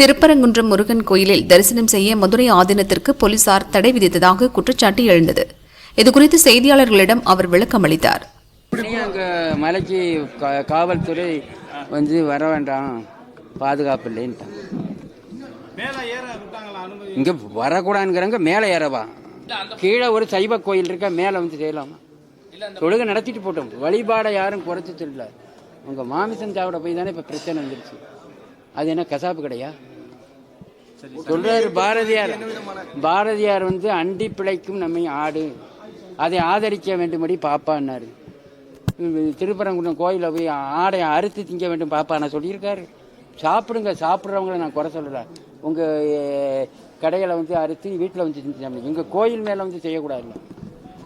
திருப்பரங்குன்றம் முருகன் கோயிலில் தரிசனம் செய்ய மதுரை ஆதீனத்திற்கு போலீசார் தடை விதித்ததாக குற்றச்சாட்டு எழுந்தது. இதுகுறித்து செய்தியாளர்களிடம் அவர் விளக்கம் அளித்தார். அங்கே மலைக்கு கா- காவல்துறை வந்து வர வேண்டாம் பாதுகாப்பு இல்லைன்ட்டாங்க இங்கே வரக்கூடாதுங்கிறாங்க மேலே ஏறவா. கீழே ஒரு சைவ கோயில் இருக்கா மேலே வந்து செய்யலாமா? தொழுகை நடத்திட்டு போட்டோம். வழிபாடை யாரும் குறைச்சி சொல்லல. உங்கள் மாமிசம் சாப்பிட போய் தானே இப்போ பிரச்சனை வந்துருச்சு. அது என்ன கசாப்பு கடையா? சொல்றாரு பாரதியார். பாரதியார் வந்து அண்டி பிழைக்கும் நம்மை ஆடு. அதை ஆதரிக்க வேண்டும்படி பாப்பான்னாரு. திருப்பரங்குன்றம் கோயிலில் போய் ஆடை அறுத்து திங்க வேண்டும் பாப்பா நான் சொல்லியிருக்காரு. சாப்பிடுங்க சாப்பிட்றவங்கள நான் குறை சொல்லலை. உங்கள் கடையில் வந்து அறுத்து வீட்டில் வந்து செஞ்சு எங்கள் கோயில் மேலே வந்து செய்யக்கூடாது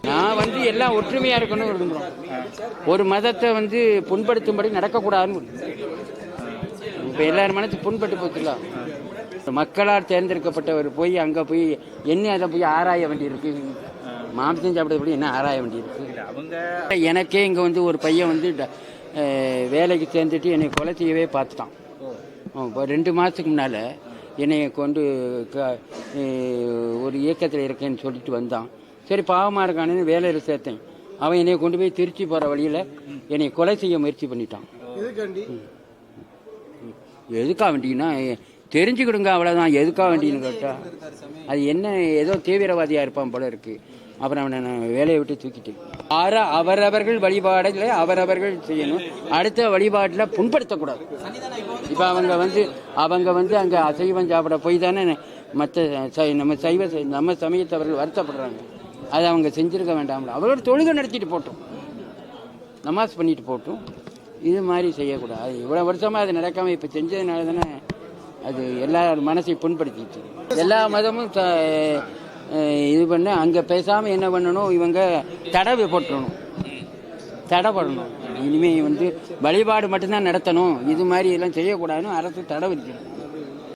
நான் வந்து எல்லாம் ஒற்றுமையாக இருக்கணும்னு விரும்புகிறோம் ஒரு மதத்தை வந்து புண்படுத்தும்படி நடக்கக்கூடாதுன்னு இப்போ எல்லாரும் மனசு புண்பட்டு போச்சுல மக்களால் தேர்ந்தெடுக்கப்பட்டவர் போய் அங்கே போய் என்ன அதை போய் ஆராய வேண்டியிருக்கு? மாம்சம் சாப்பிட்றது என்ன ஆராய வேண்டியிருக்கு? எனக்கே இங்கே வந்து ஒரு பையன் வந்து வேலைக்கு சேர்ந்துட்டு என்னை கொலை செய்யவே பார்த்துட்டான். இப்போ ரெண்டு மாதத்துக்கு முன்னால் என்னை கொண்டு க- ஒரு இயக்கத்தில் இருக்கேன்னு சொல்லிட்டு வந்தான். சரி பாவமாக இருக்கானேன்னு வேலையில் சேர்த்தேன். அவன் என்னை கொண்டு போய் திருச்சி போகிற வழியில் என்னை கொலை செய்ய முயற்சி பண்ணிட்டான். எதுக்காக வேண்டிங்கன்னா தெரிஞ்சுக்கிடுங்க அவ்வளோதான் எதுக்காக வேண்டின்னு கேட்டா அது என்ன ஏதோ தீவிரவாதியாக இருப்பான் போல இருக்கு. அப்புறம் அவனை நான் வேலையை விட்டு தூக்கிட்டேன் ஆற அவரவர்கள் வழிபாடில் அவரவர்கள் செய்யணும். அடுத்த வழிபாட்டில் புண்படுத்தக்கூடாது. இப்போ அவங்க வந்து அவங்க வந்து அங்கே அசைவம் சாப்பிட போய் தானே மற்ற நம்ம சைவ நம்ம சமயத்தவர்கள் வருத்தப்படுறாங்க. அதை அவங்க செஞ்சிருக்க வேண்டாம்ல. அவரோட தொழுகை நடத்திட்டு போட்டோம். நமாஸ் பண்ணிட்டு போட்டும். இது மாதிரி செய்யக்கூடாது. இவ்வளோ வருஷமாக அது நடக்காமல் இப்போ செஞ்சதுனால தானே அது எல்லாரோட மனசையும் புண்படுத்திட்டு எல்லா மதமும் த- இது பண்ண அங்கே பேசாமல் என்ன பண்ணணும் இவங்க தடவை போட்டுடணும் தடைப்படணும். இனிமேல் வந்து வழிபாடு மட்டும்தான் நடத்தணும். இது மாதிரி எல்லாம் செய்யக்கூடாதுன்னு அரசு தடை விதிக்கணும்.